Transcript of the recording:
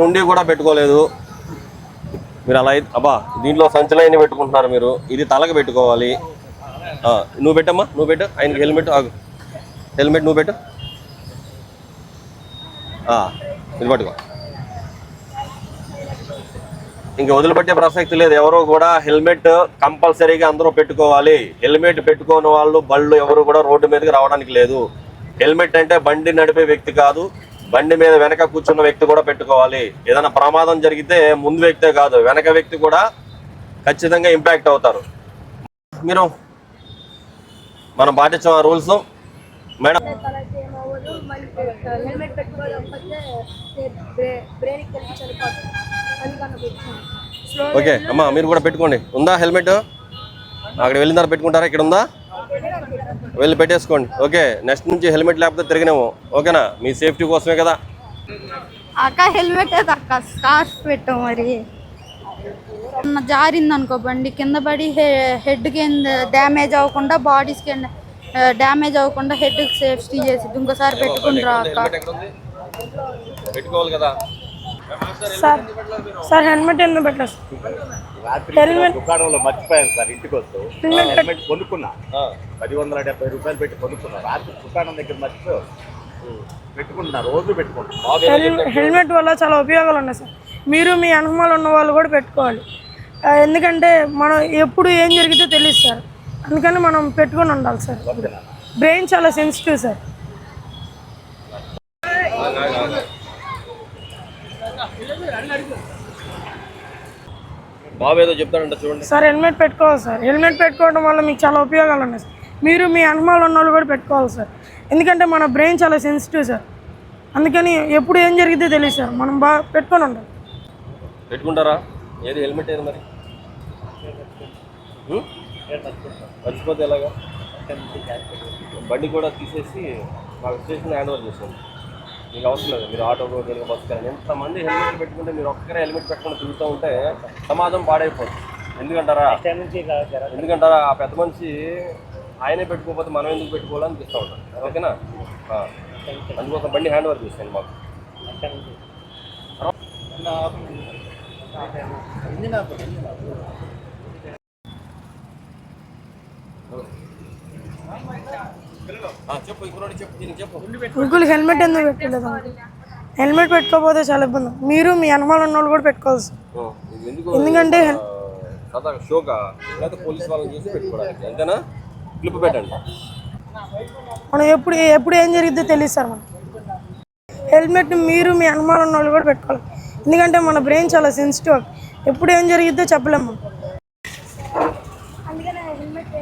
ఉండి కూడా పెట్టుకోలేదు. మీరు అలా అబ్బా దీంట్లో సంచలైన పెట్టుకుంటున్నారు మీరు. ఇది తలకు పెట్టుకోవాలి. నువ్వు పెట్టమ్మా నువ్వు పెట్టు. ఆయనకి హెల్మెట్ హెల్మెట్ నువ్వు పెట్టు. ఆ, ఇది పట్టుకో. ఇంక వదిలిపెట్టే ప్రసక్తి లేదు. ఎవరు కూడా హెల్మెట్ కంపల్సరీగా అందరూ పెట్టుకోవాలి. హెల్మెట్ పెట్టుకోని వాళ్ళు బళ్ళు ఎవరు కూడా రోడ్డు మీదకి రావడానికి లేదు. హెల్మెట్ అంటే బండి నడిపే వ్యక్తి కాదు. బండి మీద వెనక కూర్చున్న వ్యక్తి కూడా పెట్టుకోవాలి. ఏదైనా ప్రమాదం జరిగితే ముందు వ్యక్తే కాదు వెనక వ్యక్తి కూడా ఖచ్చితంగా ఇంపాక్ట్ అవుతారు. మీరు మనం పాటించాం ఆ రూల్స్ మేడం ఓకే అమ్మా మీరు కూడా పెట్టుకోండి. ఉందా హెల్మెట్? అక్కడ వెళ్ళిన తర్వాత పెట్టుకుంటారా? ఇక్కడ ఉందా? వెళ్ళి పెట్టేసుకోండి. ఓకే నెక్స్ట్ నుంచి హెల్మెట్ లేకపోతే తిరగనేమో. ఓకేనా? మీ సేఫ్టీ కోసమే కదా? అక్క హెల్మెట్ అక్క స్కార్ఫ్ పెట్టు మరి. జారింది అనుకో బండి కింద పడి హెడ్ కింద డ్యామేజ్ అవ్వకుండా బాడీస్ కింద డ్యామేజ్ అవ్వకుండా హెడ్ సేఫ్టీ చేసి ఇంకోసారి పెట్టుకుంటారా అక్క. పెట్టుకోవాలి కదా. సార్ సార్ హెల్మెట్ ఎందుకు పెట్టలేదు? దుకాణంలో మర్చిపోయాను సార్ ఇంటికి వస్తూ హెల్మెట్ కొనుక్కున్నా. పది వందల డెబ్బై రూపాయలు పెట్టి కొనుక్కున్నా. రాత్రి దుకాణం దగ్గర మర్చిపోయి పెట్టుకుంటున్నా రోజు పెట్టుకుంటున్నా. హెల్- హెల్మెట్ వల్ల చాలా ఉపయోగాలు ఉన్నాయి సార్. మీరు మీ అనుభవాలు ఉన్న వాళ్ళు కూడా పెట్టుకోవాలి. ఎందుకంటే మనం ఎప్పుడు ఏం జరిగితే తెలియదు సార్. అందుకని మనం పెట్టుకొని ఉండాలి సార్. బ్రెయిన్ చాలా సెన్సిటివ్ సార్. బాబు ఏదో చెప్తాడంట చూడండి. సార్ హెల్మెట్ పెట్టుకోవాలి సార్. హెల్మెట్ పెట్టుకోవడం వల్ల మీకు చాలా ఉపయోగాలు ఉన్నాయి సార్. మీరు మీ అనుభవాలు ఉన్న వాళ్ళు కూడా పెట్టుకోవాలి సార్. ఎందుకంటే మన బ్రెయిన్ చాలా సెన్సిటివ్ సార్. అందుకని ఎప్పుడు ఏం జరిగితే తెలియదు సార్. మనం బాగా పెట్టుకొని ఉండాలి. పెట్టుకుంటారా? ఏది హెల్మెట్ ఏది మరి? మర్చిపోతే ఎలాగా? బండి కూడా తీసేసి మాకు స్టేషన్ హ్యాండ్ ఓవర్ చేసేయండి. మీకు అవసరం లేదు మీరు ఆటో దేనికి బస్సు కానీ ఎంతమంది హెల్మెట్ పెట్టుకుంటే మీరు ఒక్కరే హెల్మెట్ పెట్టుకుని తిరుగుతూ ఉంటే సమాజం పాడైపోతుంది ఎందుకంటారా ఎందుకంటారా ఆ పెద్ద మనిషి ఆయనే పెట్టుకోకపోతే మనం ఎందుకు పెట్టుకోవాలని అనిపిస్తూ ఉంటాం ఓకేనా ఆ. అందుకోసం బండి హ్యాండ్ ఓవర్ చేసేయండి మాకు ఆ, అంకుల్ హెల్మెట్ ఎందుకు పెట్టలేదు హెల్మెట్ పెట్టుకోకపోతే చాలా ఇబ్బంది. మీరు మీ అనుమానం ఉన్న వాళ్ళు కూడా పెట్టుకోవాలి సార్ ఓ, ఇది ఎందుకు ఎందుకంటే మనం ఎప్పుడు ఎప్పుడు ఏం జరిగిద్దో తెలియదు సార్ మనం హెల్మెట్ మీరు మీ అనుమానం ఉన్న వాళ్ళు కూడా పెట్టుకోవాలి. ఎందుకంటే మన బ్రెయిన్ చాలా సెన్సిటివ్. ఎప్పుడు ఏం జరిగిద్దో చెప్పలేము అందుకనే హెల్మెట్